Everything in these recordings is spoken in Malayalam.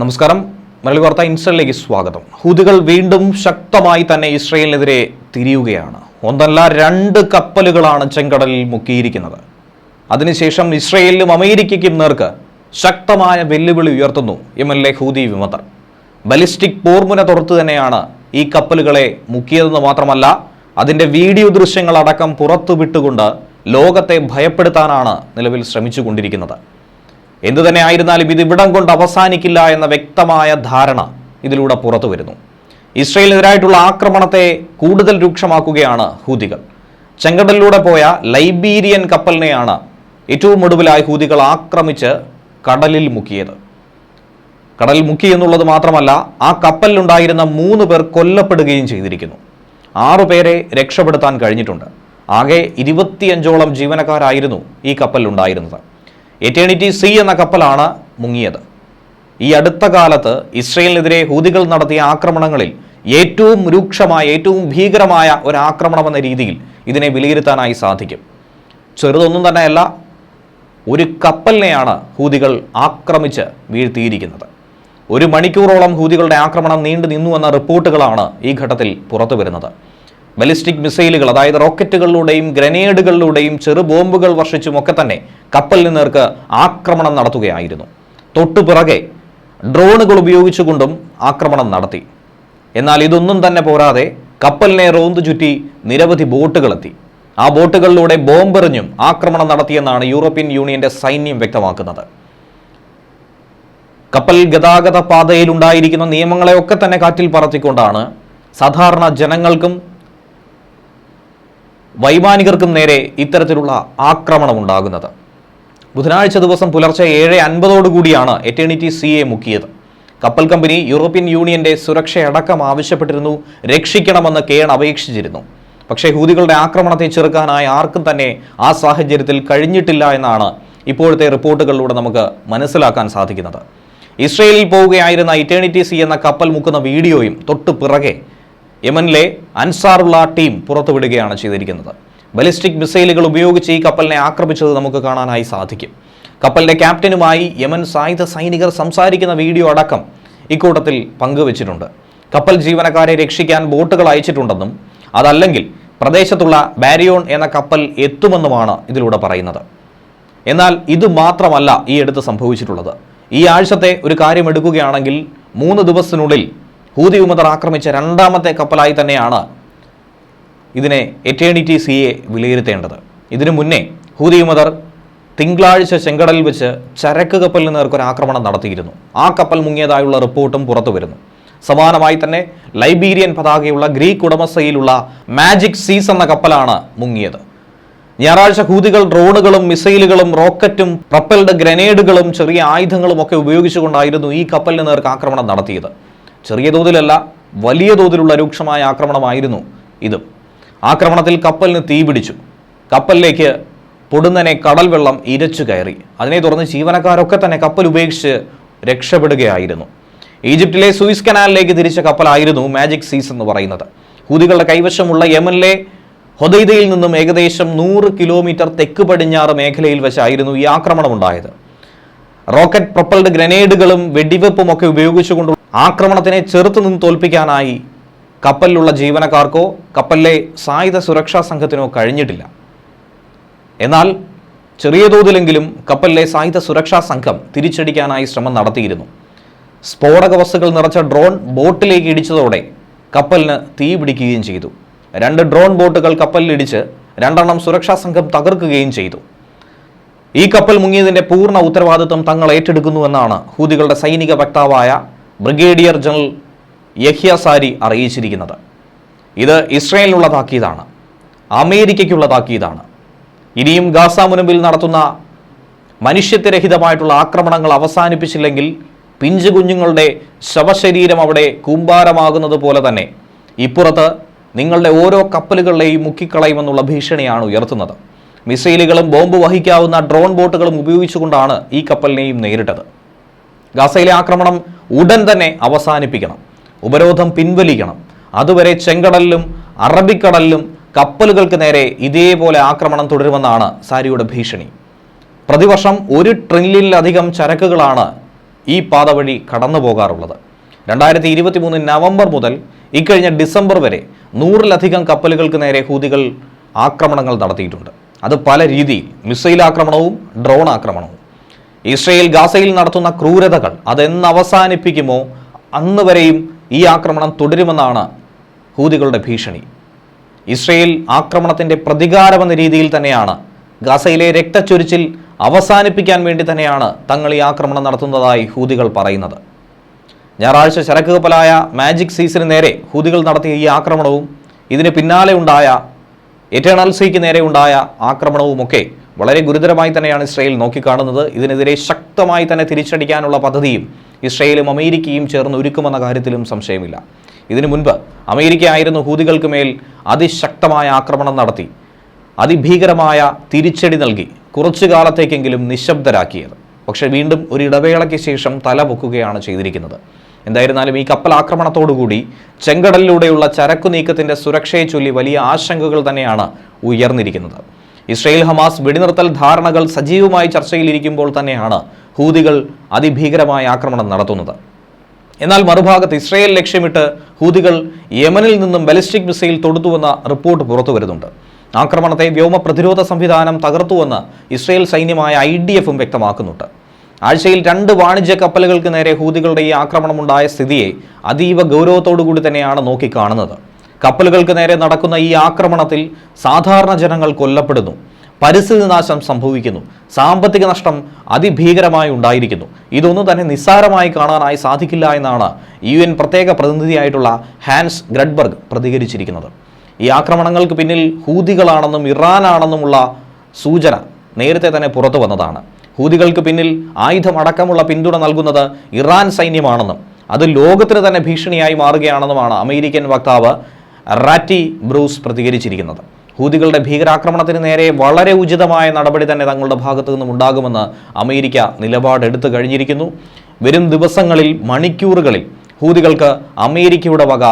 നമസ്കാരം. മലയാളി വാർത്ത ഇൻസ്റ്റലിലേക്ക് സ്വാഗതം. ഹൂതികൾ വീണ്ടും ശക്തമായി തന്നെ ഇസ്രയേലിനെതിരെ തിരിയുകയാണ്. ഒന്നല്ല രണ്ട് കപ്പലുകളാണ് ചെങ്കടലിൽ മുക്കിയിരിക്കുന്നത്. അതിനുശേഷം ഇസ്രയേലിനും അമേരിക്കയ്ക്കും നേർക്ക് ശക്തമായ വെല്ലുവിളി ഉയർത്തുന്നു എം എൽ എ ഹൂതി വിമതർ. ബലിസ്റ്റിക് പോർമുന തുറത്തു തന്നെയാണ് ഈ കപ്പലുകളെ മുക്കിയതെന്ന് മാത്രമല്ല അതിന്റെ വീഡിയോ ദൃശ്യങ്ങളടക്കം പുറത്തുവിട്ടുകൊണ്ട് ലോകത്തെ ഭയപ്പെടുത്താനാണ് നിലവിൽ ശ്രമിച്ചുകൊണ്ടിരിക്കുന്നത്. എന്തു തന്നെ ആയിരുന്നാലും ഇത് ഇവിടം കൊണ്ട് അവസാനിക്കില്ല എന്ന വ്യക്തമായ ധാരണ ഇതിലൂടെ പുറത്തു വരുന്നു. ഇസ്രയേലിനെതിരായിട്ടുള്ള ആക്രമണത്തെ കൂടുതൽ രൂക്ഷമാക്കുകയാണ് ഹൂതികൾ. ചെങ്കടലിലൂടെ പോയ ലൈബീരിയൻ കപ്പലിനെയാണ് ഏറ്റവും ഒടുവിലായി ഹൂതികൾ ആക്രമിച്ച് കടലിൽ മുക്കിയത്. കടലിൽ മുക്കി എന്നുള്ളത് മാത്രമല്ല ആ കപ്പലിലുണ്ടായിരുന്ന മൂന്ന് പേർ കൊല്ലപ്പെടുകയും ചെയ്തിരിക്കുന്നു. ആറു പേരെ രക്ഷപ്പെടുത്താൻ കഴിഞ്ഞിട്ടുണ്ട്. ആകെ ഇരുപത്തിയഞ്ചോളം ജീവനക്കാരായിരുന്നു ഈ കപ്പലിലുണ്ടായിരുന്നത്. എറ്റേണിറ്റി സി എന്ന കപ്പലാണ് മുങ്ങിയത്. ഈ അടുത്ത കാലത്ത് ഇസ്രയേലിനെതിരെ ഹൂതികൾ നടത്തിയ ആക്രമണങ്ങളിൽ ഏറ്റവും രൂക്ഷമായ ഏറ്റവും ഭീകരമായ ഒരു ആക്രമണമെന്ന രീതിയിൽ ഇതിനെ വിലയിരുത്താനായി സാധിക്കും. ചെറുതൊന്നും തന്നെയല്ല ഒരു കപ്പലിനെയാണ് ഹൂതികൾ ആക്രമിച്ച് വീഴ്ത്തിയിരിക്കുന്നത്. ഒരു മണിക്കൂറോളം ഹൂതികളുടെ ആക്രമണം നീണ്ടു നിന്നു എന്ന റിപ്പോർട്ടുകളാണ് ഈ ഘട്ടത്തിൽ പുറത്തു വരുന്നത് ബലിസ്റ്റിക് മിസൈലുകൾ അതായത് റോക്കറ്റുകളിലൂടെയും ഗ്രനേഡുകളിലൂടെയും ചെറു ബോംബുകൾ വർഷിച്ചും ഒക്കെ തന്നെ കപ്പലിന് നേർക്ക് ആക്രമണം നടത്തുകയായിരുന്നു. തൊട്ടുപിറകെ ഡ്രോണുകൾ ഉപയോഗിച്ചുകൊണ്ടും ആക്രമണം നടത്തി. എന്നാൽ ഇതൊന്നും തന്നെ പോരാതെ കപ്പലിനെ റോന്തു ചുറ്റി നിരവധി ബോട്ടുകളെത്തി. ആ ബോട്ടുകളിലൂടെ ബോംബെറിഞ്ഞും ആക്രമണം നടത്തിയെന്നാണ് യൂറോപ്യൻ യൂണിയന്റെ സൈന്യം വ്യക്തമാക്കുന്നത്. കപ്പൽ ഗതാഗത പാതയിലുണ്ടായിരിക്കുന്ന നിയമങ്ങളെയൊക്കെ തന്നെ കാറ്റിൽ പറത്തിക്കൊണ്ടാണ് സാധാരണ ജനങ്ങൾക്കും വൈമാനികർക്കും നേരെ ഇത്തരത്തിലുള്ള ആക്രമണം ഉണ്ടാകുന്നത് ബുധനാഴ്ച ദിവസം പുലർച്ചെ ഏഴ് അൻപതോടുകൂടിയാണ് എറ്റേണിറ്റി സി എ മുക്കിയത്. കപ്പൽ കമ്പനി യൂറോപ്യൻ യൂണിയന്റെ സുരക്ഷയടക്കം ആവശ്യപ്പെട്ടിരുന്നു രക്ഷിക്കണമെന്ന് കേൺ അപേക്ഷിച്ചിരുന്നു. പക്ഷേ ഹൂതികളുടെ ആക്രമണത്തെ ചെറുക്കാനായി ആർക്കും തന്നെ ആ സാഹചര്യത്തിൽ കഴിഞ്ഞിട്ടില്ല എന്നാണ് ഇപ്പോഴത്തെ റിപ്പോർട്ടുകളിലൂടെ നമുക്ക് മനസ്സിലാക്കാൻ സാധിക്കുന്നത്. ഇസ്രയേലിൽ പോവുകയായിരുന്ന ഇറ്റേണിറ്റി സി എന്ന കപ്പൽ മുക്കുന്ന വീഡിയോയും തൊട്ടു പിറകെ യമനിലെ അൻസാറുള്ള ടീം പുറത്തുവിടുകയാണ് ചെയ്തിരിക്കുന്നത്. ബലിസ്റ്റിക് മിസൈലുകൾ ഉപയോഗിച്ച് ഈ കപ്പലിനെ ആക്രമിച്ചത് നമുക്ക് കാണാനായി സാധിക്കും. കപ്പലിന്റെ ക്യാപ്റ്റനുമായി യമൻ സായുധ സൈനികർ സംസാരിക്കുന്ന വീഡിയോ അടക്കം ഇക്കൂട്ടത്തിൽ പങ്കുവച്ചിട്ടുണ്ട്. കപ്പൽ ജീവനക്കാരെ രക്ഷിക്കാൻ ബോട്ടുകൾ അയച്ചിട്ടുണ്ടെന്നും അതല്ലെങ്കിൽ പ്രദേശത്തുള്ള ബാരിയോൺ എന്ന കപ്പൽ എത്തുമെന്നുമാണ് ഇതിലൂടെ പറയുന്നത്. എന്നാൽ ഇത് മാത്രമല്ല ഈ അടുത്ത് സംഭവിച്ചിട്ടുള്ളത്. ഈ ആഴ്ചത്തെ ഒരു കാര്യം എടുക്കുകയാണെങ്കിൽ മൂന്ന് ദിവസത്തിനുള്ളിൽ ഹൂതി വിമതർ ആക്രമിച്ച രണ്ടാമത്തെ കപ്പലായി തന്നെയാണ് ഇതിനെ എറ്റേണിറ്റി സിയെ വിലയിരുത്തേണ്ടത്. ഇതിനു മുന്നേ ഹൂതി വിമതർ തിങ്കളാഴ്ച ചെങ്കടലിൽ വെച്ച് ചരക്ക് കപ്പലിന് നേർക്കൊരു ആക്രമണം നടത്തിയിരുന്നു. ആ കപ്പൽ മുങ്ങിയതായുള്ള റിപ്പോർട്ടും പുറത്തു വരുന്നു. സമാനമായി തന്നെ ലൈബീരിയൻ പതാകയുള്ള ഗ്രീക്ക് ഉടമസ്ഥയിലുള്ള മാജിക് സീസ് എന്ന കപ്പലാണ് മുങ്ങിയത്. ഞായറാഴ്ച ഹൂതികൾ ഡ്രോണുകളും മിസൈലുകളും റോക്കറ്റും പ്രപ്പൽഡ് ഗ്രനേഡുകളും ചെറിയ ആയുധങ്ങളും ഒക്കെ ഉപയോഗിച്ചുകൊണ്ടായിരുന്നു ഈ കപ്പലിന് നേർക്ക് ആക്രമണം നടത്തിയത്. ചെറിയ തോതിലല്ല വലിയ തോതിലുള്ള രൂക്ഷമായ ആക്രമണമായിരുന്നു ഇത്. ആക്രമണത്തിൽ കപ്പലിന് തീപിടിച്ചു കപ്പലിലേക്ക് പൊടുന്നനെ കടൽ വെള്ളം ഇരച്ചു കയറി. അതിനെ തുടർന്ന് ജീവനക്കാരൊക്കെ തന്നെ കപ്പൽ ഉപേക്ഷിച്ച് രക്ഷപ്പെടുകയായിരുന്നു. ഈജിപ്തിലെ സൂയിസ് കനാലിലേക്ക് തിരിച്ച കപ്പലായിരുന്നു മാജിക് സീസ് എന്ന് പറയുന്നത്. ഹൂതികളുടെ കൈവശമുള്ള യമനിലെ ഹൊദൈദയിൽ നിന്നും ഏകദേശം നൂറ് കിലോമീറ്റർ തെക്ക് പടിഞ്ഞാറ് മേഖലയിൽ വെച്ചായിരുന്നു ഈ ആക്രമണം ഉണ്ടായത് റോക്കറ്റ് പ്രൊപ്പൽഡ് ഗ്രനേഡുകളും വെടിവെപ്പും ഒക്കെ ഉപയോഗിച്ചുകൊണ്ട് ആക്രമണത്തിനെ ചെറുത്തുനിന്ന് തോൽപ്പിക്കാനായി കപ്പലിലുള്ള ജീവനക്കാർക്കോ കപ്പലിലെ സായുധ സുരക്ഷാ സംഘത്തിനോ കഴിഞ്ഞിട്ടില്ല. എന്നാൽ ചെറിയ തോതിലെങ്കിലും കപ്പലിലെ സായുധ സുരക്ഷാ സംഘം തിരിച്ചടിക്കാനായി ശ്രമം നടത്തിയിരുന്നു. സ്ഫോടക വസ്തുക്കൾ നിറച്ച ഡ്രോൺ ബോട്ടിലേക്ക് ഇടിച്ചതോടെ കപ്പലിന് തീ പിടിക്കുകയും ചെയ്തു. രണ്ട് ഡ്രോൺ ബോട്ടുകൾ കപ്പലിലിടിച്ച് രണ്ടെണ്ണം സുരക്ഷാ സംഘം തകർക്കുകയും ചെയ്തു. ഈ കപ്പൽ മുങ്ങിയതിന്റെ പൂർണ ഉത്തരവാദിത്വം തങ്ങൾ ഏറ്റെടുക്കുന്നുവെന്നാണ് ഹൂതികളുടെ സൈനിക വക്താവായ ബ്രിഗേഡിയർ ജനറൽ യഹ്യ സാരി അറിയിച്ചിരിക്കുന്നത്. ഇത് ഇസ്രയേലിനുള്ള താക്കീതാണ് അമേരിക്കയ്ക്കുള്ള താക്കീതാണ് ഇനിയും ഗാസ മുനമ്പിൽ നടത്തുന്ന മനുഷ്യത്വരഹിതമായിട്ടുള്ള ആക്രമണങ്ങൾ അവസാനിപ്പിച്ചില്ലെങ്കിൽ പിഞ്ചു കുഞ്ഞുങ്ങളുടെ ശവശരീരം അവിടെ കൂമ്പാരമാകുന്നത് പോലെ തന്നെ ഇപ്പുറത്ത് നിങ്ങളുടെ ഓരോ കപ്പലുകളിലെയും മുക്കിക്കളയുമെന്നുള്ള ഭീഷണിയാണ് ഉയർത്തുന്നത്. മിസൈലുകളും ബോംബ് വഹിക്കാവുന്ന ഡ്രോൺ ബോട്ടുകളും ഉപയോഗിച്ചുകൊണ്ടാണ് ഈ കപ്പലിനെയും നേരിട്ടത്. ഗാസയിലെ ആക്രമണം ഉടൻ തന്നെ അവസാനിപ്പിക്കണം. ഉപരോധം പിൻവലിക്കണം. അതുവരെ ചെങ്കടലിലും അറബിക്കടലിലും കപ്പലുകൾക്ക് നേരെ ഇതേപോലെ ആക്രമണം തുടരുമെന്നാണ് സാരിയുടെ ഭീഷണി. പ്രതിവർഷം ഒരു ട്രില്യണിലധികം ചരക്കുകളാണ് ഈ പാത വഴി കടന്നു പോകാറുള്ളത് രണ്ടായിരത്തി ഇരുപത്തി മൂന്ന് നവംബർ മുതൽ ഇക്കഴിഞ്ഞ ഡിസംബർ വരെ നൂറിലധികം കപ്പലുകൾക്ക് നേരെ ഹൂതികൾ ആക്രമണങ്ങൾ നടത്തിയിട്ടുണ്ട്. അത് പല രീതിയിൽ മിസൈൽ ആക്രമണവും ഡ്രോൺ ആക്രമണവും. ഇസ്രയേൽ ഗാസയിൽ നടത്തുന്ന ക്രൂരതകൾ അതെന്ന് അവസാനിപ്പിക്കുമോ? അന്ന് വരെയും ഈ ആക്രമണം തുടരുമെന്നാണ് ഹൂതികളുടെ ഭീഷണി. ഇസ്രയേൽ ആക്രമണത്തിന്റെ പ്രതികാരമെന്ന രീതിയിൽ തന്നെയാണ് ഗാസയിലെ രക്തച്ചൊരിച്ചിൽ അവസാനിപ്പിക്കാൻ വേണ്ടി തന്നെയാണ് തങ്ങൾ ഈ ആക്രമണം നടത്തുന്നതായി ഹൂതികൾ പറയുന്നത്. ഞായറാഴ്ച ചരക്ക് കപ്പലായ മാജിക് സീസിന് നേരെ ഹൂതികൾ നടത്തിയ ഈ ആക്രമണവും ഇതിന് പിന്നാലെ ഉണ്ടായ എറ്റേണൽ സീക്ക് നേരെ ഉണ്ടായ ആക്രമണവുമൊക്കെ വളരെ ഗുരുതരമായി തന്നെയാണ് ഇസ്രയേൽ നോക്കിക്കാണുന്നത്. ഇതിനെതിരെ ശക്തമായി തന്നെ തിരിച്ചടിക്കാനുള്ള പദ്ധതിയും ഇസ്രയേലും അമേരിക്കയും ചേർന്ന് ഒരുക്കുമെന്ന കാര്യത്തിലും സംശയമില്ല. ഇതിനു മുൻപ് അമേരിക്ക ആയിരുന്നു ഹൂതികൾക്ക് മേൽ അതിശക്തമായ ആക്രമണം നടത്തി. അതിഭീകരമായ തിരിച്ചടി നൽകി കുറച്ചു കാലത്തേക്കെങ്കിലും നിശബ്ദരാക്കിയത്. പക്ഷേ വീണ്ടും ഒരു ഇടവേളയ്ക്ക് ശേഷം തല പൊക്കുകയാണ് ചെയ്തിരിക്കുന്നത്. എന്തായിരുന്നാലും ഈ കപ്പൽ ആക്രമണത്തോടുകൂടി ചെങ്കടലിലൂടെയുള്ള ചരക്കു നീക്കത്തിന്റെ സുരക്ഷയെ ചൊല്ലി വലിയ ആശങ്കകൾ തന്നെയാണ് ഉയർന്നിരിക്കുന്നത്. ഇസ്രയേൽ ഹമാസ് വെടിനിർത്തൽ ധാരണകൾ സജീവമായി ചർച്ചയിലിരിക്കുമ്പോൾ തന്നെയാണ് ഹൂതികൾ അതിഭീകരമായ ആക്രമണം നടത്തുന്നത്. എന്നാൽ മറുഭാഗത്ത് ഇസ്രയേൽ ലക്ഷ്യമിട്ട് ഹൂതികൾ യമനിൽ നിന്നും ബലിസ്റ്റിക് മിസൈൽ തൊടുത്തുവെന്ന റിപ്പോർട്ട് പുറത്തുവരുന്നുണ്ട്. ആക്രമണത്തെ വ്യോമ പ്രതിരോധ സംവിധാനം തകർത്തുവെന്ന് ഇസ്രയേൽ സൈന്യമായ ഐ ഡി എഫും വ്യക്തമാക്കുന്നുണ്ട്. ആഴ്ചയിൽ രണ്ട് വാണിജ്യ കപ്പലുകൾക്ക് നേരെ ഹൂതികളുടെ ഈ ആക്രമണമുണ്ടായ സ്ഥിതിയെ അതീവ ഗൗരവത്തോടുകൂടി തന്നെയാണ് നോക്കിക്കാണുന്നത്. കപ്പലുകൾക്ക് നേരെ നടക്കുന്ന ഈ ആക്രമണത്തിൽ സാധാരണ ജനങ്ങൾ കൊല്ലപ്പെടുന്നു. പരിസ്ഥിതി നാശം സംഭവിക്കുന്നു. സാമ്പത്തിക നഷ്ടം അതിഭീകരമായി ഉണ്ടായിരിക്കുന്നു. ഇതൊന്നും തന്നെ നിസ്സാരമായി കാണാനായി സാധിക്കില്ല എന്നാണ് യു എൻ പ്രത്യേക പ്രതിനിധിയായിട്ടുള്ള ഹാൻസ് ഗ്രഡ്ബർഗ് പ്രതികരിച്ചിരിക്കുന്നത്. ഈ ആക്രമണങ്ങൾക്ക് പിന്നിൽ ഹൂതികളാണെന്നും ഇറാനാണെന്നുമുള്ള സൂചന നേരത്തെ തന്നെ പുറത്തു വന്നതാണ്. ഹൂതികൾക്ക് പിന്നിൽ ആയുധമടക്കമുള്ള പിന്തുണ നൽകുന്നത് ഇറാൻ സൈന്യമാണെന്നും അത് ലോകത്തിന് തന്നെ ഭീഷണിയായി മാറുകയാണെന്നുമാണ് അമേരിക്കൻ വക്താവ് റാറ്റി ബ്രൂസ് പ്രതികരിച്ചിരിക്കുന്നത്. ഹൂതികളുടെ ഭീകരാക്രമണത്തിന് നേരെ വളരെ ഉചിതമായ നടപടി തന്നെ തങ്ങളുടെ ഭാഗത്തു നിന്നും ഉണ്ടാകുമെന്ന് അമേരിക്ക നിലപാടെടുത്തു കഴിഞ്ഞിരിക്കുന്നു. വരും ദിവസങ്ങളിൽ മണിക്കൂറുകളിൽ ഹൂതികൾക്ക് അമേരിക്കയുടെ വക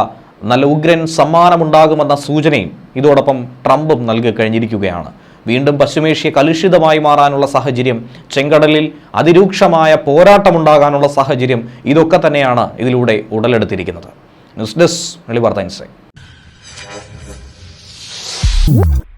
നല്ല ഉഗ്രൻ സമ്മാനമുണ്ടാകുമെന്ന സൂചനയും ഇതോടൊപ്പം ട്രംപും നൽകി കഴിഞ്ഞിരിക്കുകയാണ്. വീണ്ടും പശ്ചിമേഷ്യ കലുഷിതമായി മാറാനുള്ള സാഹചര്യം ചെങ്കടലിൽ അതിരൂക്ഷമായ പോരാട്ടമുണ്ടാകാനുള്ള സാഹചര്യം ഇതൊക്കെ തന്നെയാണ് ഇതിലൂടെ ഉടലെടുത്തിരിക്കുന്നത്. ന്യൂസ് ഡെസ്ക് വെളിവാർത്ത ഇൻസൈറ്റ്. Whoop.